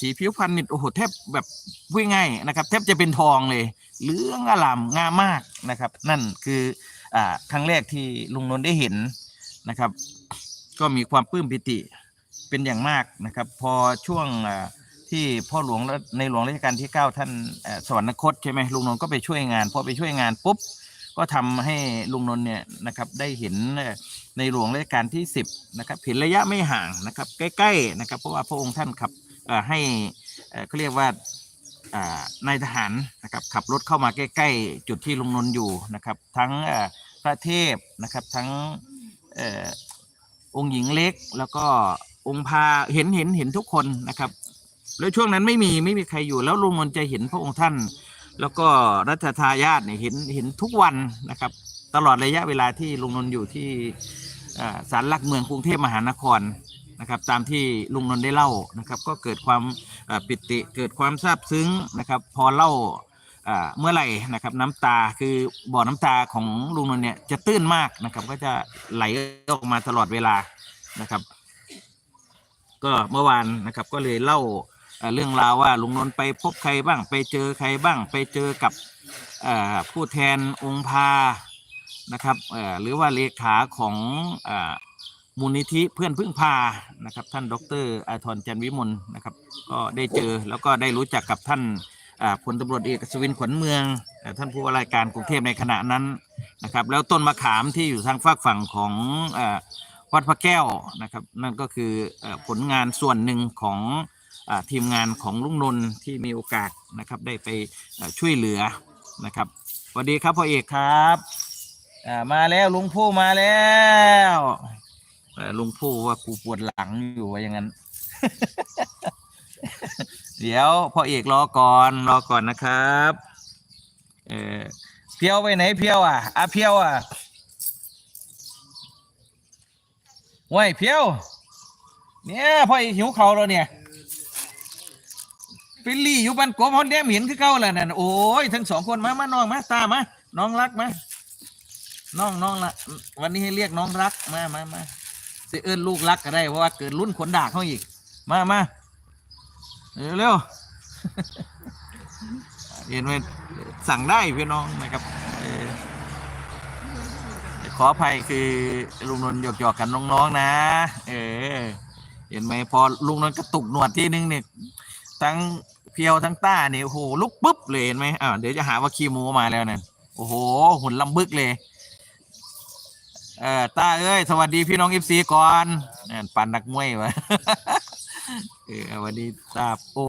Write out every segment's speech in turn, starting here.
สีผิวพรรณนี่โอ้โหแทบแบบพูดง่ายนะครับ แทบจะเป็นทองเลยเหลืองอลามงามมากนะครับ นั่นคืออ่าครั้งแรกที่ลุงนนท์ได้เห็นนะครับ ก็มีความปลื้มปิติเป็นอย่างมากนะครับ พอช่วงอ่าที่พ่อหลวงและในหลวงรัชกาลที่ 9 ท่านเอ่อสวรรคตใช่ไหมลุงนนท์ก็ไปช่วยงานพอไปช่วยงานปุ๊บ ก็ทำให้ลุงนนท์เนี่ยนะครับได้เห็นในหลวงรัชกาลที่ 10นะครับเห็นระยะไม่ห่างนะครับใกล้ๆนะครับเพราะว่าพระองค์ท่านขับให้เขาเรียกว่านายทหารนะครับขับรถเข้ามาใกล้ ๆ จุดที่ลุงนนท์อยู่นะครับทั้งพระเทพนะครับทั้งเอ่อองค์หญิงเล็กแล้วก็องค์พาเห็นเห็นเห็นทุกคนนะครับ แล้วช่วงนั้นไม่มีไม่มีใครอยู่แล้วลุงนนท์จะเห็นพระองค์ท่าน แล้วก็รัชทายาทเนี่ยเห็นเห็นทุกวันนะครับ ตลอดระยะเวลาที่ลุงนนท์อยู่ที่อ่าศาลหลักเมืองกรุงเทพมหานครนะครับ ตามที่ลุงนนท์ได้เล่านะครับ ก็เกิดความปิติเกิดความซาบซึ้งนะครับ พอเล่าอ่าเมื่อไหร่นะครับน้ำตาคือบ่อน้ำตาของลุงนนท์เนี่ยจะตื้นมากนะครับ ก็จะไหลออกมาตลอดเวลานะครับ ก็เมื่อวานนะครับก็เลยเล่า เรื่องราวว่าลุงนนท์ไปพบใครบ้าง ไปเจอใครบ้าง ไปเจอกับผู้แทนองค์พานะครับหรือว่าเลขาของอมูลนิธิเพื่อนพึ่งพานะครับ ท่านดรอาทรจันวิมลนะครับ ก็ได้เจอแล้วก็ได้รู้จักกับท่านพลตำรวจเอกอัศวินขวัญเมือง ท่านผู้ว่าราชการกรุงเทพในขณะนั้นนะครับ แล้วต้นมะขามที่อยู่ทางฝากฝั่งของอวัดพระแก้วนะครับ นั่นก็คืออผลงานส่วนหนึ่งของ ทีมงานของลุงนนท์ที่มีโอกาสนะครับได้ไปช่วยเหลือนะครับสวัสดีครับพ่อเอกครับมาแล้วลุงผู้มาแล้วลุงผู้ว่ากูปวดหลังอยู่ว่าอย่างนั้น เดี๋ยวพ่อเอกรอก่อนรอก่อนนะครับเออเพียวไปไหนเพียวอะอะเพียวอะว้ยเพียว เนี่ยพ่อไอ้หิวเขาแล้วเนี่ย ไปลี่อยู่บ้านกบฮอนแดมเห็นคือเก่าแล้วนั่นโอ้ยทั้งสองคนมามาน้องมาตามาน้องรักมาน้องน้องละวันนี้ให้เรียกน้องรักมามามาสิเอิ้นลูกรักก็ได้เพราะว่าเกิดรุ่นขนดากเขาอีก มามาเร็วเร็วเห็นไหมสั่งได้พี่น้องนะครับออขออภัยคือลุงนนท์หยอกๆกันน้องๆนะ เออ เห็นไหมพอลุงนนท์กระตุกหนวดที่นึงเนี่ยทั้ง เพียวทั้งต้าเนี่ยโอ้โหลุกปุ๊บเลยเห็นไหมอ่าเดี๋ยวจะหาว่าขี้โมมาแล้วเนี่ยโอ้โหหุ่นลำบึกเลยเออต้าเอ้ยสวัสดีพี่น้องเอฟซีก่อนอ่าปันนักมวยวะเออสวัสดีตาโอ้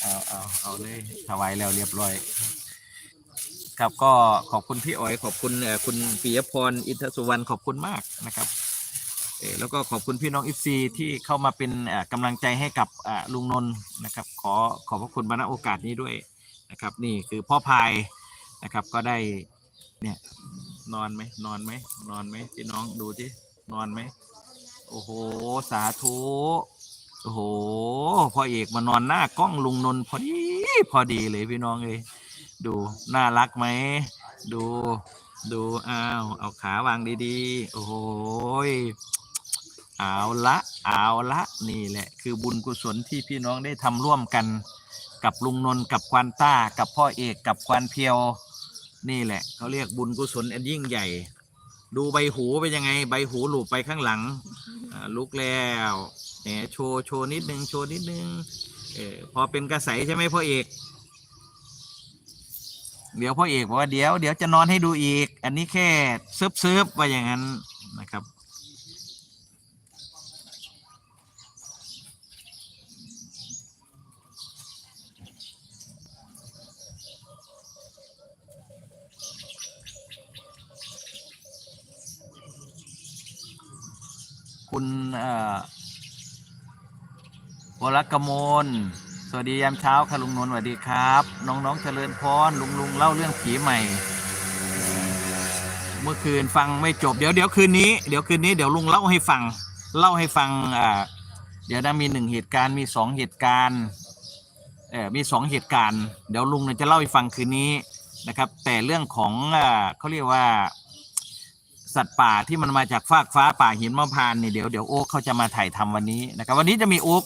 เอาเอาเอาเลยถวายแล้วเรียบร้อย ครับก็ขอบคุณพี่อ๋อยขอบคุณเอ่อคุณปิยพรอินทสุวรรณขอบคุณมากนะครับ แล้วก็ขอบคุณพี่น้องอิฟซีที่เข้ามาเป็นกำลังใจให้กับลุงนนท์นะครับ ขอขอบพระคุณมาณโอกาสนี้ด้วยนะครับ นี่คือพ่อพายนะครับก็ได้เนี่ยนอนไหมนอนไหมนอนไหมพี่น้องดูที่นอนไหมโอ้โห สาธุโอ้โหพ่อเอกมานอนหน้ากล้องลุงนนท์พอดีพอดีเลยพี่น้องเลยดูน่ารักไหมดูดูอ้าวเอาขาวางดีๆ โอ้โห เอาละเอาละนี่แหละ คือบุญกุศลที่พี่น้องได้ทำร่วมกันกับลุงนนท์กับควานต้า กับพ่อเอกกับควานเพียว นี่แหละเขาเรียกบุญกุศลอันยิ่งใหญ่ ดูใบหูเป็นยังไง ใบหูหลูบไปข้างหลังลุกแล้วแหมโชว์โชว์นิดนึงโชว์นิดนึงเออพอเป็นกระใสใช่ไหมพ่อเอก เดี๋ยวพ่อเอกบอกว่าเดี๋ยวเดี๋ยวจะนอนให้ดูอีก อันนี้แค่ซึบซึบๆว่าอย่างนั้นนะครับ คุณวรกมลสวัสดียามเช้าค่ะลุงนนท์สวัสดีครับ น้องๆเจริญพรลุงลุงเล่าเรื่องผีใหม่ เมื่อคืนฟังไม่จบเดี๋ยวเดี๋ยวคืนนี้เดี๋ยวคืนนี้เดี๋ยวลุงเล่าให้ฟังเล่าให้ฟังอ่าเดี๋ยวนะมีหนึ่งเหตุการณ์มีสองเหตุการณ์เออมีสองเหตุการณ์เดี๋ยวลุงจะเล่าให้ฟังคืนนี้นะครับ แต่เรื่องของเขาเรียกว่า สัตว์ป่าที่มันมาจากฟากฟ้าป่าหินมะพร้านนี่เดี๋ยวเดี๋ยวโอ๊คเขาจะมาถ่ายทำวันนี้นะครับ วันนี้จะมีโอ๊ค